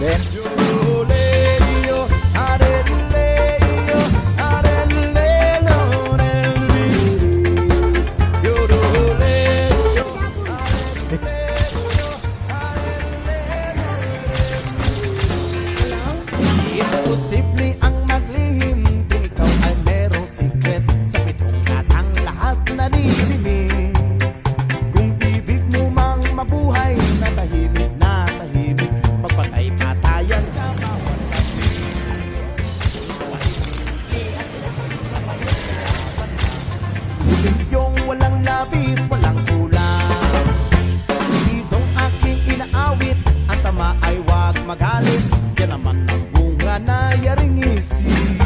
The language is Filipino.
네. Bilyong walang labis, walang kulang. Ditong aking inaawit Ang tama ay wag magalit. Yan naman ang bunga na yaring isip.